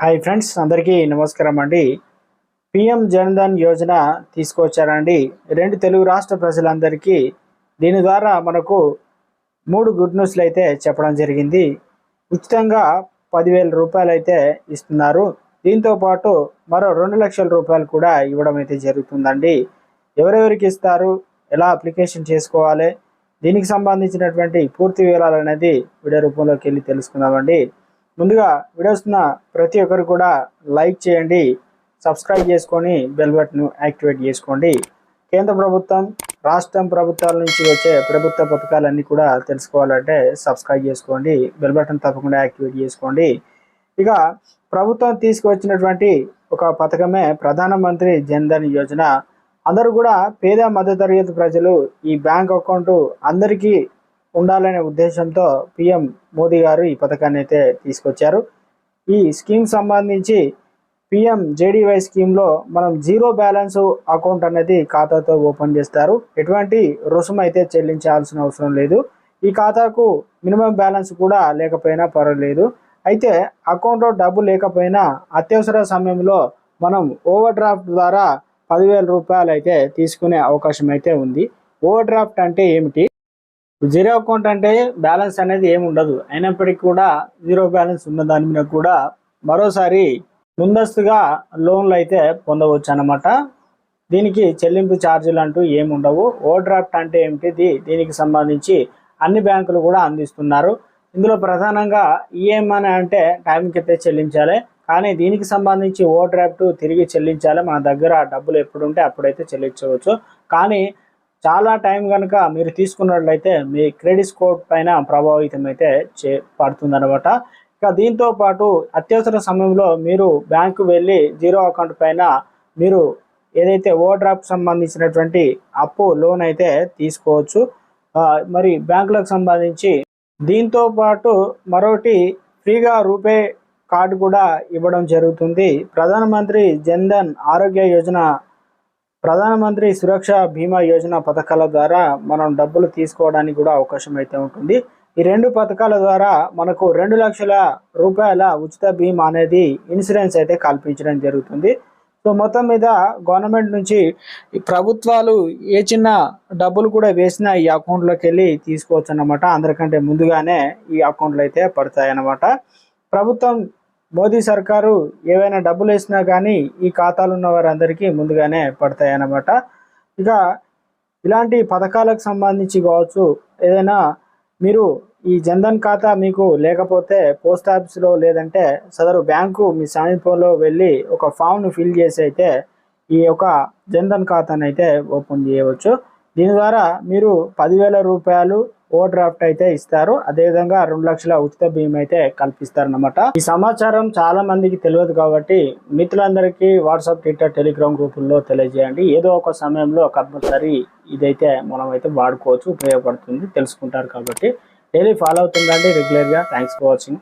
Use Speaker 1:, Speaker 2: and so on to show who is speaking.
Speaker 1: Hi friends అందరికీ నమస్కారం అండి. పిఎం జన్ధన్ యోజన తీసుకొచ్చారండి. రెండు తెలుగు రాష్ట్ర ప్రజలందరికీ దీని ద్వారా మనకు మూడు గుడ్ న్యూస్లు అయితే చెప్పడం జరిగింది. ఉచితంగా పదివేల రూపాయలు అయితే ఇస్తున్నారు. దీంతో పాటు మరో రెండు లక్షల రూపాయలు కూడా ఇవ్వడం అయితే జరుగుతుందండి. ఎవరెవరికి ఇస్తారు ఎలా అప్లికేషన్ చేసుకోవాలి దీనికి సంబంధించినటువంటి పూర్తి వివరాలు అనేది వీడియో రూపంలోకి వెళ్ళి తెలుసుకుందామండి. ముందుగా వీడియోస్న ప్రతి ఒక్కరు కూడా లైక్ చేయండి సబ్స్క్రైబ్ చేసుకొని బెల్ యాక్టివేట్ చేసుకోండి. కేంద్ర ప్రభుత్వం రాష్ట్రం ప్రభుత్వాల నుంచి వచ్చే ప్రభుత్వ పథకాలన్నీ కూడా తెలుసుకోవాలంటే సబ్స్క్రైబ్ చేసుకోండి బెల్ బటన్ తప్పకుండా యాక్టివేట్ చేసుకోండి. ఇక ప్రభుత్వం తీసుకువచ్చినటువంటి ఒక పథకమే ప్రధానమంత్రి జన్ధన్ యోజన. అందరూ కూడా పేద మధ్యతరగతి ప్రజలు ఈ బ్యాంక్ అకౌంట్ అందరికీ ఉండాలనే ఉద్దేశంతో పిఎం మోదీ గారు ఈ పథకాన్ని అయితే తీసుకొచ్చారు. ఈ స్కీమ్ సంబంధించి పిఎం జేడీవై స్కీమ్లో మనం జీరో బ్యాలెన్స్ అకౌంట్ అనేది ఖాతాతో ఓపెన్ చేస్తారు. ఎటువంటి రుసుము అయితే చెల్లించాల్సిన అవసరం లేదు. ఈ ఖాతాకు మినిమం బ్యాలెన్స్ కూడా లేకపోయినా పర్వాలేదు. అయితే అకౌంట్లో డబ్బు లేకపోయినా అత్యవసర సమయంలో మనం ఓవర్ డ్రాఫ్ట్ ద్వారా పదివేల రూపాయలు అయితే తీసుకునే అవకాశం అయితే ఉంది. ఓవర్ డ్రాఫ్ట్ అంటే ఏమిటి? జీరో అకౌంట్ అంటే బ్యాలెన్స్ అనేది ఏమి ఉండదు. అయినప్పటికీ కూడా జీరో బ్యాలెన్స్ ఉన్న దాని మీద కూడా మరోసారి ముందస్తుగా లోన్లు అయితే పొందవచ్చు అన్నమాట. దీనికి చెల్లింపు ఛార్జీలు అంటూ ఏమి ఉండవు. ఓవర్ డ్రాఫ్ట్ అంటే ఏమిటి దీనికి సంబంధించి అన్ని బ్యాంకులు కూడా అందిస్తున్నారు. ఇందులో ప్రధానంగా ఈఎంఐ అంటే టైంకి అయితే చెల్లించాలి. కానీ దీనికి సంబంధించి ఓవర్ డ్రాఫ్ట్ తిరిగి చెల్లించాలి. మన దగ్గర డబ్బులు ఎప్పుడు ఉంటే అప్పుడైతే చెల్లించవచ్చు. కానీ చాలా టైం కనుక మీరు తీసుకున్నట్లయితే మీ క్రెడిట్ స్కోర్ పైన ప్రభావితం అయితే చే పడుతుందనమాట ఇక దీంతో పాటు అత్యవసర సమయంలో మీరు బ్యాంకు వెళ్ళి జీరో అకౌంట్ పైన మీరు ఏదైతే ఓవర్ డ్రాఫ్ట్ సంబంధించినటువంటి అప్పు లోన్ అయితే తీసుకోవచ్చు. మరి బ్యాంకులకు సంబంధించి దీంతో పాటు మరొకటి ఫ్రీగా రూపే కార్డు కూడా ఇవ్వడం జరుగుతుంది. ప్రధానమంత్రి జన్ధన్ ఆరోగ్య యోజన ప్రధానమంత్రి సురక్ష బీమా యోజన పథకాల ద్వారా మనం డబ్బులు తీసుకోవడానికి కూడా అవకాశం అయితే ఉంటుంది. ఈ రెండు పథకాల ద్వారా మనకు రెండు లక్షల రూపాయల ఉచిత బీమా అనేది ఇన్సూరెన్స్ అయితే కల్పించడం జరుగుతుంది. సో మొత్తం మీద గవర్నమెంట్ నుంచి ప్రభుత్వాలు ఏ చిన్న డబ్బులు కూడా వేసినా ఈ అకౌంట్లోకి వెళ్ళి తీసుకోవచ్చు అన్నమాట. అందరికంటే ముందుగానే ఈ అకౌంట్లు అయితే పడతాయి అన్నమాట ప్రభుత్వం మోదీ సర్కారు ఏవైనా డబ్బులు వేసినా కానీ ఈ ఖాతాలు ఉన్న వారందరికీ ముందుగానే పడతాయి అన్నమాట ఇక ఇలాంటి పథకాలకు సంబంధించి కావచ్చు ఏదైనా మీరు ఈ జన్ధన్ ఖాతా మీకు లేకపోతే పోస్ట్ ఆఫీస్లో లేదంటే సదరు బ్యాంకు మీ సమీపంలో వెళ్ళి ఒక ఫామ్ను ఫిల్ చేసి అయితే ఈ యొక్క జన్ధన్ ఖాతాను అయితే ఓపెన్ చేయవచ్చు. దీని ద్వారా మీరు పదివేల రూపాయలు ఓవర్ డ్రాఫ్ట్ అయితే ఇస్తారు. అదేవిధంగా రెండు లక్షల ఉచిత బీమా అయితే కల్పిస్తారనమాట ఈ సమాచారం చాలా మందికి తెలియదు కాబట్టి మిత్రులందరికీ వాట్సాప్ ట్విట్టర్ టెలిగ్రామ్ గ్రూపుల్లో తెలియజేయండి. ఏదో ఒక సమయంలో కంపల్సరీ ఇదైతే మనం అయితే వాడుకోవచ్చు ఉపయోగపడుతుంది తెలుసుకుంటారు కాబట్టి డైలీ ఫాలో అవుతుందండి రెగ్యులర్గా. Thanks for watching.